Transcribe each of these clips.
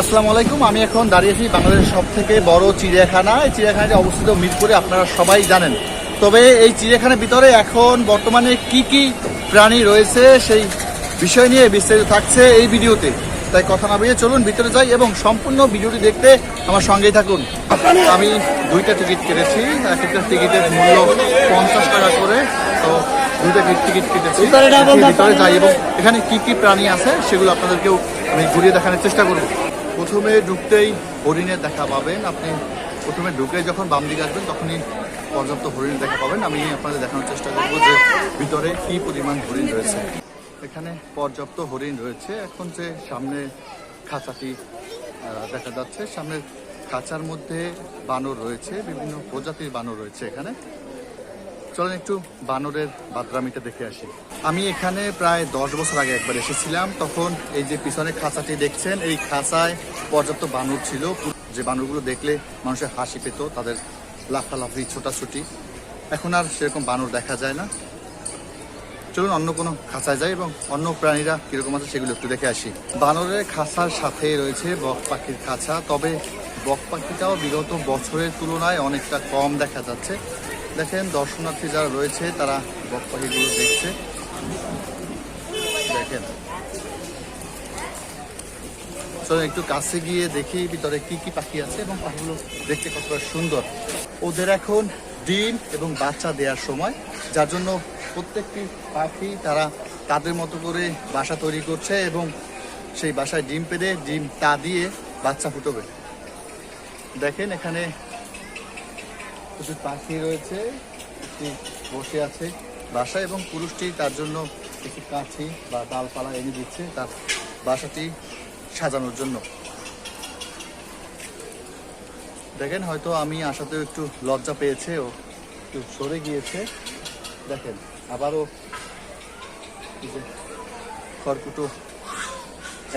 আসসালামু আলাইকুম। আমি এখন দাঁড়িয়েছি বাংলাদেশের সব থেকে বড় চিড়িয়াখানা। এই চিড়িয়াখানাটি অবস্থিত মিরপুরে আপনারা সবাই জানেন। তবে এই চিড়িয়াখানার ভিতরে এখন বর্তমানে কি কি প্রাণী রয়েছে সেই বিষয় নিয়ে বিস্তারিত থাকছে এই ভিডিওতে। তাই কথা না বেরিয়ে চলুন ভিতরে যাই এবং সম্পূর্ণ ভিডিওটি দেখতে আমার সঙ্গেই থাকুন। আমি দুইটা টিকিট কেটেছি। এক একটা টিকিটের মূল্য পঞ্চাশ টাকা করে। তো দুইটা টিকিট কেটেছি। ভিতরে যাই এবং এখানে কি কি প্রাণী আছে সেগুলো আপনাদেরকেও আমি ঘুরিয়ে দেখানোর চেষ্টা করব। প্রথমে ঢুকতেই হরিণের দেখা পাবেন। আপনি প্রথমে ঢুকে যখন বাম দিকে আসবেন, তখনই পর্যাপ্ত হরিণ দেখা পাবেন। আমি আপনাদের দেখানোর চেষ্টা করব যে ভিতরে কি পরিমাণ হরিণ রয়েছে। এখানে পর্যাপ্ত হরিণ রয়েছে। এখন যে সামনে খাঁচাটি দেখা যাচ্ছে, সামনের খাঁচার মধ্যে বানর রয়েছে। বিভিন্ন প্রজাতির বানর রয়েছে এখানে। চলেন একটু বানরের বাদরামিটা দেখে আসি। আমি এখানে প্রায় দশ বছর আগে একবার এসেছিলাম, তখন এই যে পিছনে খাঁচাটি দেখছেন, এই খাঁচায় পর্যাপ্ত বানর ছিল। যে বানরগুলো দেখলে মানুষের হাসি পেত, তাদের লাফালাফি, ছোটাছুটি। এখন আর সেরকম বানর দেখা যায় না। চলুন অন্য কোনো খাঁচায় যাই এবং অন্য প্রাণীরা কীরকম আছে সেগুলো একটু দেখে আসি। বানরের খাঁচার সাথে রয়েছে বক পাখির খাঁচা, তবে বক পাখিটাও বিগত বছরের তুলনায় অনেকটা কম দেখা যাচ্ছে। দেখেন, দর্শনার্থী যারা রয়েছে, তারা বক পাখিগুলো দেখছে। দেখেন। চলুন একটু কাছে গিয়ে দেখি ভিতরে কি কি পাখি আছে এবং পাখিগুলো দেখতে কতটা সুন্দর। ওদের এখন ডিম এবং বাচ্চা দেওয়ার সময়, যার জন্য প্রত্যেকটি পাখি তারা তাদের মতো করে বাসা তৈরি করছে এবং সেই বাসায় ডিম পেড়ে ডিম তা দিয়ে বাচ্চা ফুটবে। দেখেন এখানে কিছু পাখি রয়েছে, একটি বসে আছে বাসা এবং পুরুষটি তার জন্য কিছু কাছি বা ডালপালা এনে দিচ্ছে তার বাসাটি সাজানোর জন্য। দেখেন, হয়তো আমি আসাতেও একটু লজ্জা পেয়েছে ও একটু সরে গিয়েছে। দেখেন, আবারও খড়কুটো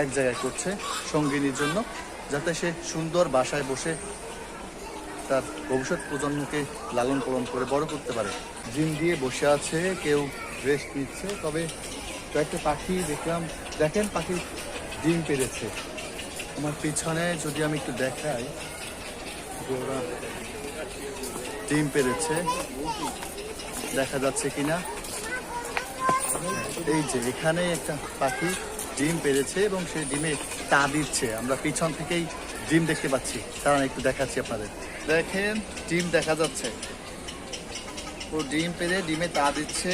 এক জায়গায় করছে সঙ্গিনীর জন্য, যাতে সে সুন্দর বাসায় বসে তার ভবিষ্যৎ প্রজন্মকে লালন পালন করে বড় করতে পারে। জিম দিয়ে বসে আছে, কেউ রেস্ট নিচ্ছে, তবে কয়েকটা পাখি দেখলাম। দেখেন পাখি ডিম পেরেছে। আমার পিছনে যদি আমি একটু দেখাই ওরা ডিম পেরেছে। দেখা যাচ্ছে কিনা? এই যে, এখানে একটা পাখি ডিম পেরেছে এবং সেই ডিমে তা দিচ্ছে। আমরা পিছন থেকেই ডিম দেখতে পাচ্ছি। কারণ একটু দেখাচ্ছি আপনাদের। দেখেন, ডিম দেখা যাচ্ছে। ও ডিম পেরে ডিমে তা দিচ্ছে।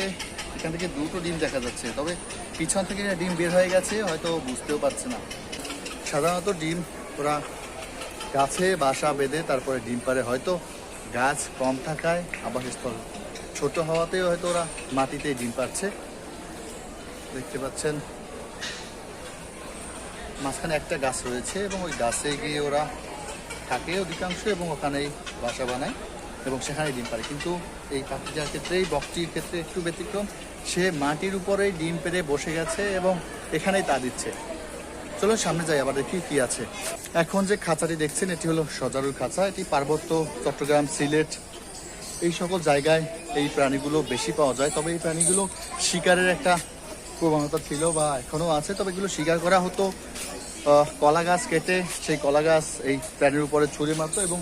এখান থেকে দুটো ডিম দেখা যাচ্ছে। তবে পিছন থেকে ডিম বের হয়ে গেছে, হয়তো বুঝতেও পারছে না। সাধারণত ডিম ওরা গাছে বাসা বেঁধে তারপরে ডিম পারে হয়তো গাছ কম থাকায় আবাসস্থল ছোট হওয়াতেও হয়তো ওরা মাটিতে ডিম পাচ্ছে দেখতে পাচ্ছেন, মাঝখানে একটা গাছ রয়েছে এবং ওই গাছে গিয়ে ওরা থাকে অধিকাংশ এবং ওখানেই বাসা বানায় এবং সেখানে ডিম পারে কিন্তু এই পাখিটার ক্ষেত্রে, এই বকটির ক্ষেত্রে একটু ব্যতিক্রম, সে মাটির উপরেই ডিম পেরে বসে গেছে এবং এখানেই তা দিচ্ছে। চলো সামনে যাই, আবার দেখি কি আছে। এখন যে খাঁচাটি দেখছেন, এটি হলো সজারুর খাঁচা। এটি পার্বত্য চট্টগ্রাম সিলেট, এই সকল জায়গায় এই প্রাণীগুলো বেশি পাওয়া যায়। তবে এই প্রাণীগুলো শিকারের একটা প্রবণতা ছিল বা এখনও আছে। তবে এগুলো শিকার করা হতো কলা গাছ কেটে, সেই কলা গাছ এই প্রাণীর উপরে ছুঁড়ে মারতো এবং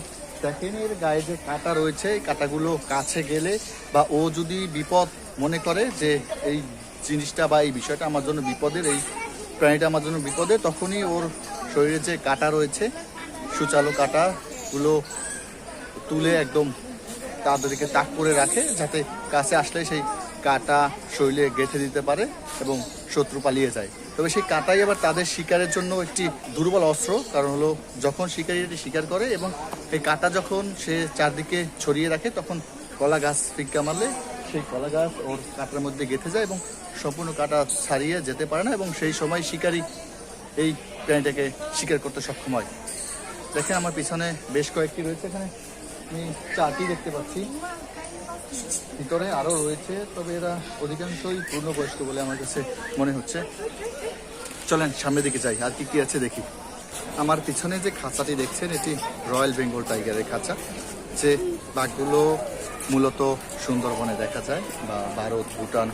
এর গায়ে যে কাঁটা রয়েছে, এই কাঁটাগুলো কাছে গেলে বা ও যদি বিপদ মনে করে যে এই জিনিসটা বা এই বিষয়টা আমার জন্য বিপদের, এই প্রাণীটা আমার জন্য বিপদে তখনই ওর শরীরে যে কাঁটা রয়েছে, সুচালো কাঁটাগুলো তুলে একদম তাদেরকে তাক করে রাখে, যাতে কাছে আসলে সেই কাঁটা শরীরে গেঁথে দিতে পারে এবং শত্রু পালিয়ে যায়। তবে সেই কাঁটাই আবার তাদের শিকারের জন্য একটি দুর্বল অস্ত্র, কারণ হলো যখন শিকারী এটি শিকার করে এবং এই কাঁটা যখন সে চারদিকে ছড়িয়ে রাখে, তখন কলা গাছ ফিক্কা মারলে সেই কলা গাছ ওর কাঁটার মধ্যে গেঁথে যায় এবং সম্পূর্ণ কাঁটা ছাড়িয়ে যেতে পারে না এবং সেই সময় শিকারী এই প্রাণীটাকে শিকার করতে সক্ষম হয়। দেখেন আমার পিছনে বেশ কয়েকটি রয়েছে, এখানে আমি চারটি দেখতে পাচ্ছি। ভিতরে আরও রয়েছে, তবে এরা অধিকাংশই পূর্ণবয়স্ক বলে আমার কাছে মনে হচ্ছে। চলেন সামনের দিকে যাই, আর কি কি আছে দেখি। আমার পিছনে যে খাঁচাটি দেখছেন, এটি রয়্যাল বেঙ্গল টাইগারের খাঁচা, যে বাঘগুলো মূলত সুন্দরবনে দেখা যায়, বা ভারত, ভুটান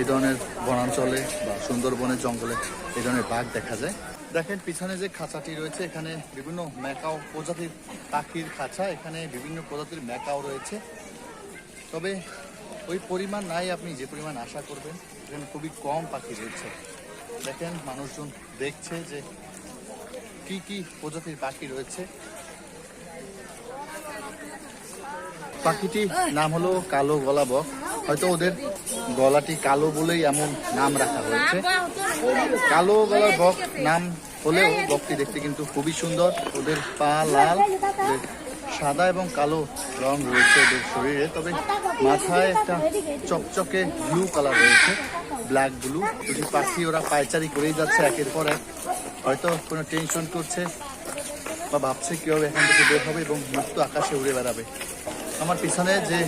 এই ধরনের বনাঞ্চলে বা সুন্দরবনের জঙ্গলে এই ধরনের বাঘ দেখা যায়। দেখেন, পিছনে যে খাঁচাটি রয়েছে, এখানে বিভিন্ন ম্যাকাও প্রজাতির পাখির খাঁচা, এখানে বিভিন্ন প্রজাতির ম্যাকাও রয়েছে। তবে ওই পরিমাণ নাই আপনি, যে পরিমাণ আশা করবেন এখানে খুবই কম পাখি রয়েছে। দেখেন মানুষজন দেখছে যে কি কি প্রজাতির পাখি রয়েছে। পাখিটি নাম হলো কালো গলা বক। হয়তো ওদের গলাটি কালো বলেই এমন নাম রাখা হয়েছে। কালো গলার বক নাম হলেও বকটি দেখতে কিন্তু খুবই সুন্দর। ওদের পা লাল সাদা এবং কালো রং রয়েছে ওদের শরীরে, তবে মাথায় একটা চকচকে ব্লু কালার রয়েছে ব্ল্যাক ব্লু দুটি পাখি ওরা পায়চারি করেই যাচ্ছে একের পর এক, হয়তো কোনো টেনশন করছে বা ভাবছে কীভাবে এখান থেকে বের হবে এবং মুক্ত আকাশে উড়ে বেড়াবে। আমার পিছনে যে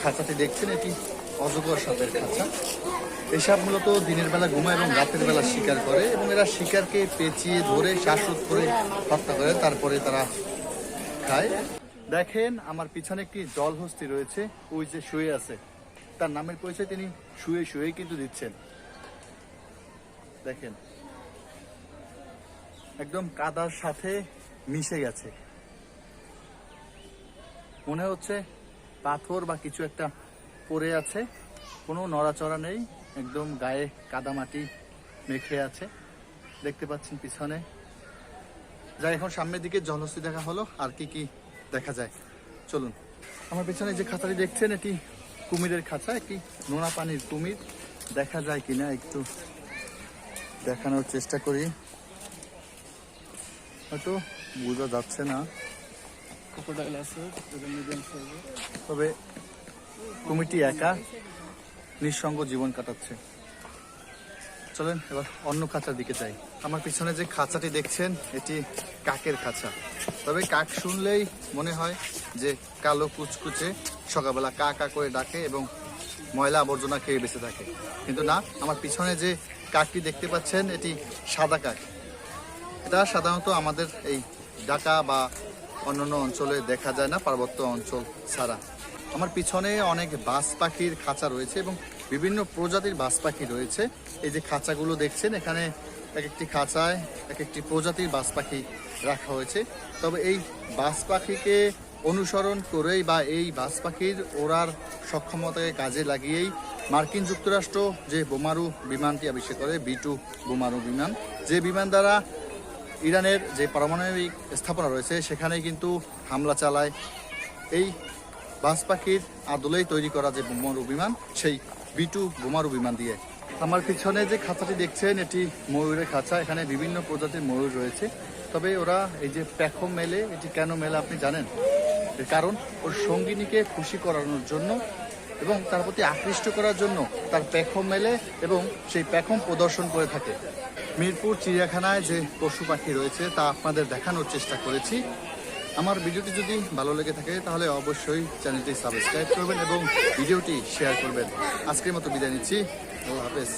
খাঁচাটি দেখছেন, এটি অজগর সাপের খাঁচা। এসব মূলত দিনের বেলা ঘুমায় এবং রাতের বেলা শিকার করে এবং এরা শিকারকে পেঁচিয়ে ধরে, শ্বাসরোধ করে হত্যা করে, তারপরে তারা খায়। দেখেন, আমার পিছনে একটি জলহস্তি রয়েছে, ওই যে শুয়ে আছে। তার নামের পরিচয় তিনি শুয়ে শুয়ে কিন্তু দিচ্ছেন। দেখেন, একদম কাদার সাথে মিশে গেছে। মনে হচ্ছে পাথর বা কিছু একটা পড়ে আছে, কোনো নড়াচড়া নেই, একদম গায়ে কাদামাটি মেখে আছে। দেখতে পাচ্ছেন পিছনে। যা এখন সামনের দিকে জলহস্তি দেখা হলো, আর কি কি দেখা যায়। চলুন। আমার পেছনে যে খাঁচাটি দেখছেন এটি কুমিরের খাঁচা একটি নোনা পানির কুমির। দেখা যায় কিনা একটু দেখানোর চেষ্টা করি। হয়তো বোঝা যাচ্ছে না। তবে কুমিরটি একা নিঃসঙ্গ জীবন কাটাচ্ছে। চলেন এবার অন্য খাঁচার দিকে যাই। আমার পিছনে যে খাঁচাটি দেখছেন এটি কাকের খাঁচা। তবে কাক শুনলেই মনে হয় যে কালো কুচকুচে সকালবেলা কা কা করে ডাকে এবং ময়লা আবর্জনা খেয়ে বেঁচে থাকে। কিন্তু না, আমার পিছনে যে কাকটি দেখতে পাচ্ছেন, এটি সাদা কাক। এটা সাধারণত আমাদের এই ঢাকা বা অন্যান্য অঞ্চলে দেখা যায় না, পার্বত্য অঞ্চল ছাড়া। আমার পিছনে অনেক বাস পাখির খাঁচা রয়েছে এবং বিভিন্ন প্রজাতির বাস পাখি রয়েছে। এই যে খাঁচাগুলো দেখছেন, এখানে এক একটি খাঁচায়, এক একটি প্রজাতির বাস পাখি রাখা হয়েছে। তবে এই বাস পাখিকে অনুসরণ করেই বা এই বাস পাখির ওড়ার সক্ষমতাকে কাজে লাগিয়েই মার্কিন যুক্তরাষ্ট্র যে বোমারু বিমানটি আবিষ্কার করে, বি টু বোমারু বিমান, যে বিমান দ্বারা ইরানের যে পারমাণবিক স্থাপনা রয়েছে সেখানে কিন্তু হামলা চালায়। এই বাস পাখির আদলেই তৈরি করা যে বোমারু বিমান, সেই বি টু বোমারু বিমান দিয়ে আমার পিছনে যে খাঁচাটি দেখছেন, এটি ময়ূরের খাঁচা। এখানে বিভিন্ন প্রজাতির ময়ূর রয়েছে। তবে ওরা এই যে প্যাখম মেলে, এটি কেন মেলে আপনি জানেন? এর কারণ, ওর সঙ্গিনীকে খুশি করানোর জন্য এবং তার প্রতি আকৃষ্ট করার জন্য তার প্যাখম মেলে এবং সেই প্যাখম প্রদর্শন করে থাকে। মিরপুর চিড়িয়াখানায় যে পশু পাখি রয়েছে, তা আপনাদের দেখানোর চেষ্টা করেছি। আমার ভিডিওটি যদি ভালো লেগে থাকে, তাহলে অবশ্যই চ্যানেলটি সাবস্ক্রাইব করবেন এবং ভিডিওটি শেয়ার করবেন। আজকের মতো বিদায় নিচ্ছি। আল্লাহ হাফেজ।